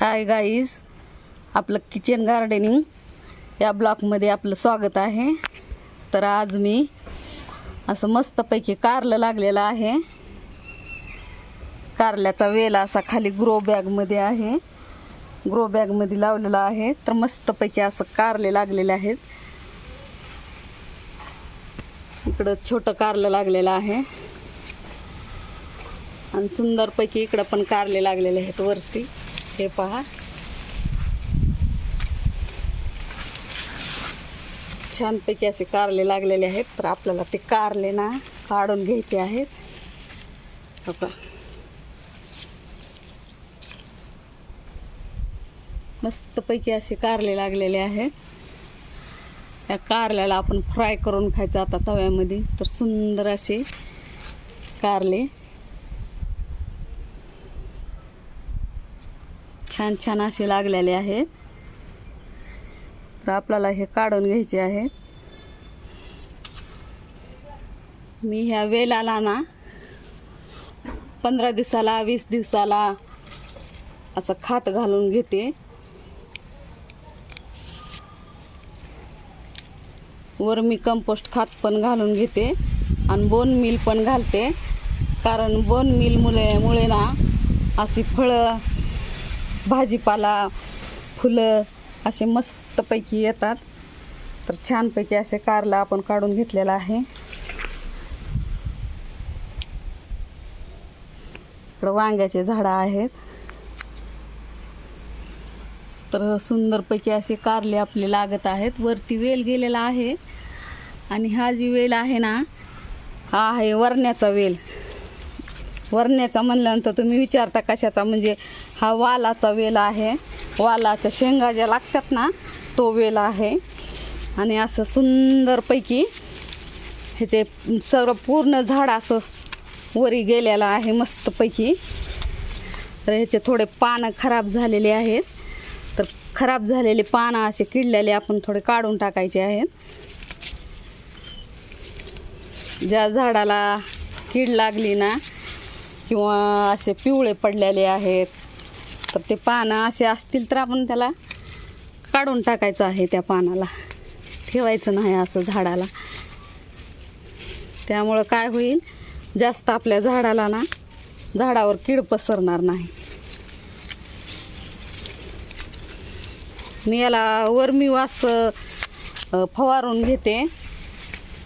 हाय guys आपलं kitchen gardening या ब्लॉकमध्ये आपलं स्वागत आहे. तर आज मी असं मस्तपैकी कारलं लागलेलं आहे. कारल्याचा वेल असा खाली ग्रो बॅगमध्ये आहे. ग्रो बॅगमध्ये लावलेला आहे. तर मस्तपैकी असं कारले लागलेले आहेत. इकडं छोटं कारलं लागलेलं आहे. आणि सुंदरपैकी इकडं पण कारले लागलेले आहेत वरती. हे पहा. छानपैकी असे कारले लागलेले आहेत तर आपल्याला ते कारले ना काढून घ्यायचे आहेत. हो मस्तपैकी असे कारले लागलेले आहेत. या कारल्याला आपण फ्राय करून खायचं आता तव्यामध्ये तर सुंदर असे कारले. छान छान असे लागलेले आहेत तर आपल्याला हे काढून घ्यायचे आहे. मी ह्या वेलाला ना पंधरा दिवसाला वीस दिवसाला असं खात घालून घेते. वर मी कंपोस्ट खात पण घालून घेते आणि बोन मिल पण घालते. कारण बोन मिल मुळे मुळे ना अशी फळं भाजीपाला फुलं असे मस्तपैकी येतात. तर छानपैकी असे कारला आपण काढून घेतलेला आहे. इकडं वांग्याचे झाडं आहेत. तर सुंदरपैकी असे कारले आपले लागत आहेत. वरती वेल गेलेला आहे. आणि हा जी वेल आहे ना हा आहे वरण्याचा वेल. वरण्याचा म्हणल्यानंतर तुम्ही विचारता कशाचा म्हणजे हा वालाचा वेल आहे. वालाच्या शेंगा ज्या लागतात ना तो वेल आहे. आणि असं सुंदरपैकी ह्याचे सर्व पूर्ण झाड असं वरी गेलेलं आहे मस्तपैकी. तर ह्याचे थोडे पानं खराब झालेले आहेत. तर खराब झालेले पानं असे किडलेले आपण थोडे काढून टाकायचे आहेत. ज्या झाडाला कीड लागली ना किंवा असे पिवळे पडलेले आहेत तर ते पानं असे असतील तर आपण त्याला काढून टाकायचं आहे त्या पानाला. ठेवायचं नाही असं झाडाला. त्यामुळं काय होईल जास्त आपल्या झाडाला ना झाडावर कीड पसरणार नाही. मी याला वर्मी वास फवारून घेते.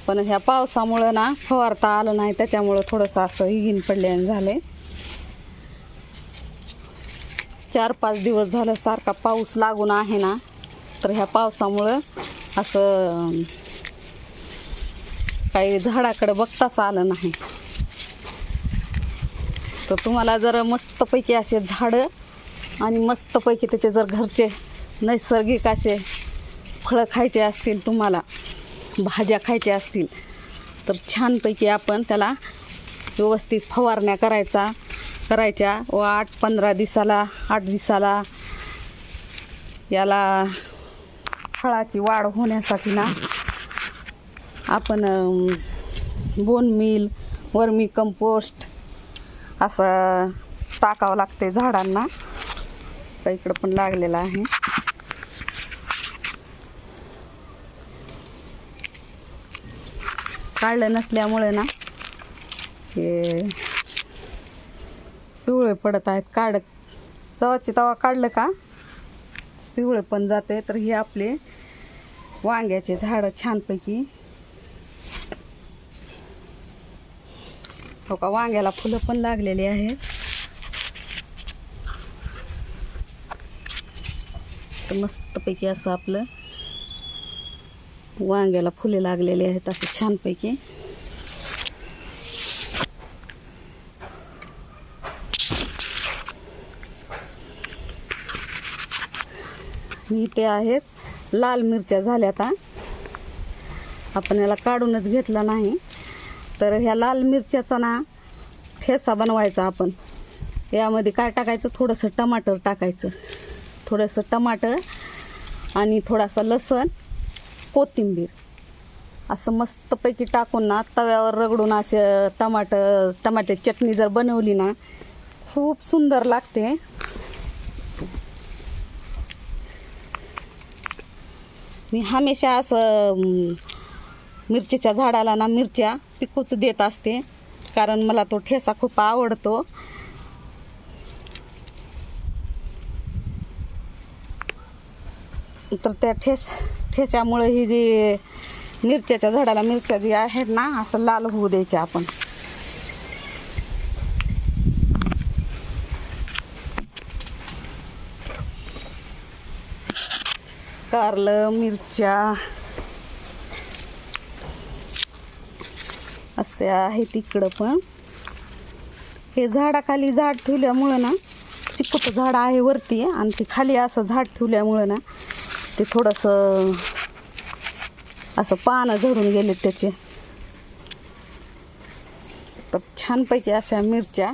पण ह्या पावसामुळं ना फवारता आलं नाही त्याच्यामुळं थोडंसं असं हिगीन पडल्याने झालंय चार पाच दिवस झालं सारखा पाऊस लागून आहे ना तर ह्या पावसामुळं असं काही झाडाकडे बघताच आलं नाही. तर तुम्हाला जर मस्तपैकी असे झाडं आणि मस्तपैकी त्याचे जर घरचे नैसर्गिक असे फळं खायचे असतील तुम्हाला भाज्या खायच्या असतील तर छानपैकी आपण त्याला व्यवस्थित फवारण्या करायचा करायच्या. व आठ पंधरा दिवसाला आठ दिवसाला. याला फळाची वाढ होण्यासाठी ना आपण बोन मिल वर्मी कंपोस्ट असं टाकावं लागते झाडांना. तर इकडं पण लागलेलं आहे. काढलं नसल्यामुळे ना हे पिवळे पडत आहेत काढ तवाची तवा काढलं का? पिवळे पण जाते तर हे आपले वांग्याचे झाडं छानपैकी. हो का वांग्याला फुलं पण लागलेली आहेत. तर मस्तपैकी असं आपलं वांग्याला फुले लागलेली आहेत असे छानपैकी. इथे आहेत लाल मिरच्या झाल्या आता. आपण याला काढूनच घेतला नाही. तर ह्या लाल मिरच्याचा ना ठेसा बनवायचा आपण. यामध्ये काय टाकायचं? थोडंसं टमाटर टाकायचं. थोडंसं टमाटर आणि थोडासा लसण कोथिंबीर. असं मस्तपैकी टाकून ना तव्यावर रगडून असे टमाट टमाटे चटणी जर बनवली ना खूप सुंदर लागते. मी हमेशा असं मिरचीच्या झाडाला ना मिरच्या पिकूच देत असते कारण मला तो ठेसा खूप आवडतो. तर त्या ठेस ठेच्यामुळे ही जी मिरच्याच्या झाडाला मिरच्या जी आहेत ना असं लाल होऊ द्यायच्या आपण. कारलं मिरच्या असे आहे तिकडं पण. हे झाडाखाली झाड ठेवल्यामुळं ना चिकूचं झाड आहे वरती आणि ते खाली असं झाड ठेवल्यामुळं ना ते थोडंसं असं पानं झरून गेले त्याचे. तर छानपैकी अशा मिरच्या.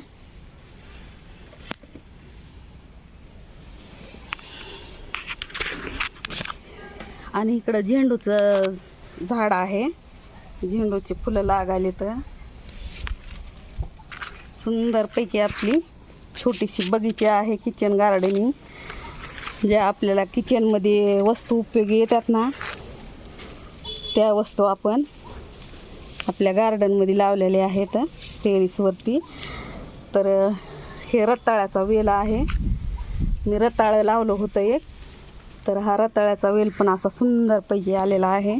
आणि इकडं झेंडूचं झाड आहे. झेंडूची फुलं लागाली तर सुंदरपैकी आपली छोटीशी बगीची आहे किचन गार्डनिंग ज्या आपल्याला किचनमध्ये वस्तू उपयोगी येतात ना त्या वस्तू आपण आपल्या गार्डनमध्ये लावलेल्या आहेत टेरिसवरती तर हे रताळ्याचा वेल आहे. मी रताळं लावलं होतं एक. तर हा रताळ्याचा वेल पण असा सुंदरपैकी आलेला आहे.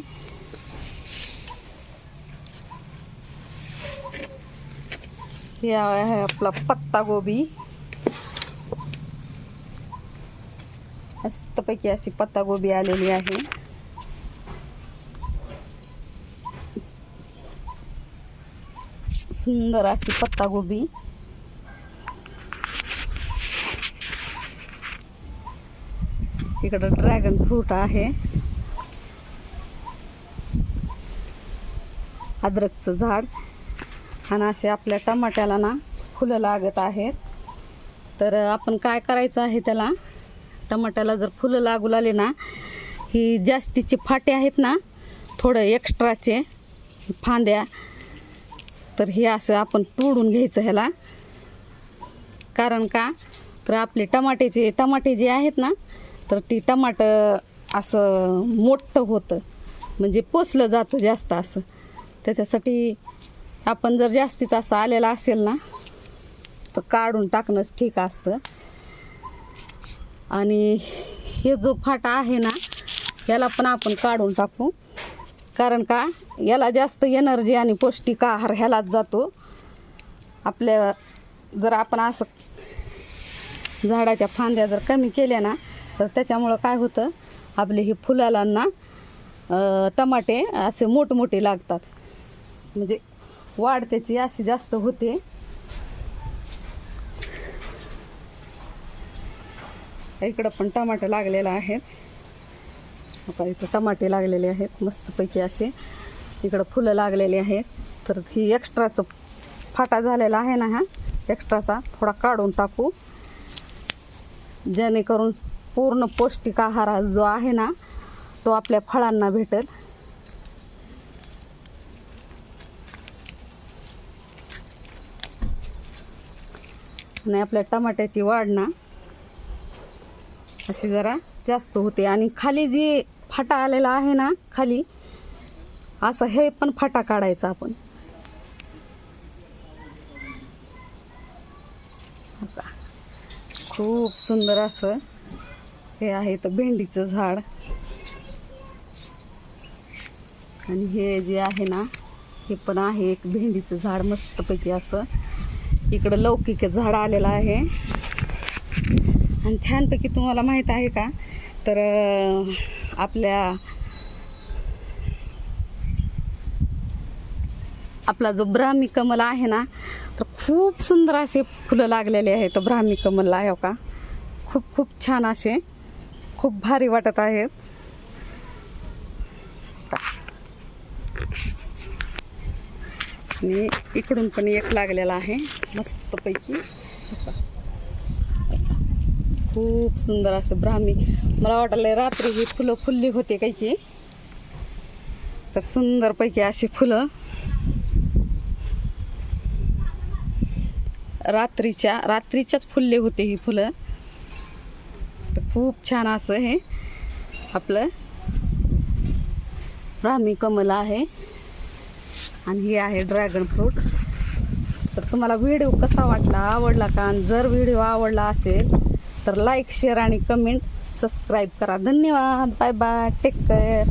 हे आहे आपला पत्ता गोबी मस्तपैकी अशी पत्तागोबी आलेली आहे. सुंदर अशी पत्तागोबी. इकडं ड्रॅगन फ्रूट आहे. अद्रकचं झाड. आणि असे आपल्या टमाट्याला ना फुलं लागत आहेत. तर आपण काय करायचं आहे त्याला? टमाट्याला जर फुलं लागू लागले ना ही जास्तीचे फाटे आहेत ना थोडं एक्स्ट्राचे फांद्या तर हे असं आपण तोडून घ्यायचं ह्याला. कारण का? तर आपले टमाट्याचे टमाटे जे आहेत ना तर ती टमाटं असं मोठं होतं. म्हणजे पोचलं जातं जास्त असं. त्याच्यासाठी आपण जर जास्तीच असं आलेलं असेल ना तर काढून टाकणंच ठीक असतं. आणि हे जो फाटा आहे ना याला पण आपण काढून टाकू. कारण का याला जास्त एनर्जी आणि पौष्टिक आहार ह्यालाच जातो. आपल्या जर आपण असं झाडाच्या फांद्या जर कमी केल्या ना तर त्याच्यामुळं काय होतं आपले हे फुलाला ना टमाटे असे मोठमोठे लागतात. म्हणजे वाढ त्याची अशी जास्त होते. इकडं पण टमाटे लागलेले आहेत. आता इथं टमाटे लागलेले आहेत मस्तपैकी असे. इकडं फुलं लागलेली आहेत. तर ही एक्स्ट्राचं फाटा झालेला आहे ना हा? एक्स्ट्राचा थोडा काढून टाकू. जेणेकरून पूर्ण पौष्टिक आहार जो आहे ना तो आपल्या फळांना भेटेल. आणि आपल्या टमाट्याची वाढ ना अशी जरा जास्त होते. आणि खाली जे फाटा आलेला आहे ना खाली असं हे पण फाटा काढायचा आपण. खूप सुंदर असं हे आहे तर भेंडीचं झाड. आणि हे जे आहे ना हे पण आहे एक भेंडीचं झाड मस्तपैकी असं. इकडं लौकिक झाड आलेलं आहे. आणि छानपैकी तुम्हाला माहीत आहे का? तर आपल्या आपला जो ब्राह्मी कमल आहे ना तर खूप सुंदर असे फुलं लागलेले आहेत ब्राह्मी कमलला आहे का? खूप खूप छान असे खूप भारी वाटत आहेत आणि इकडून पण एक लागलेला आहे मस्तपैकी. खूप सुंदर असं ब्राह्मी. मला वाटलं रात्री ही फुलं फुलली होती काही की. तर सुंदरपैकी अशी फुलं. रात्रीच्या रात्रीच्याच फुलले होते ही फुलं. तर खूप छान असं हे आपलं ब्राह्मी कमल आहे. आणि हे आहे ड्रॅगन फ्रूट. तर तुम्हाला व्हिडिओ कसा वाटला आवडला का? आणि जर व्हिडिओ आवडला असेल तर लाईक शेअर आणि कमेंट सबस्क्राईब करा. धन्यवाद. Bye bye take care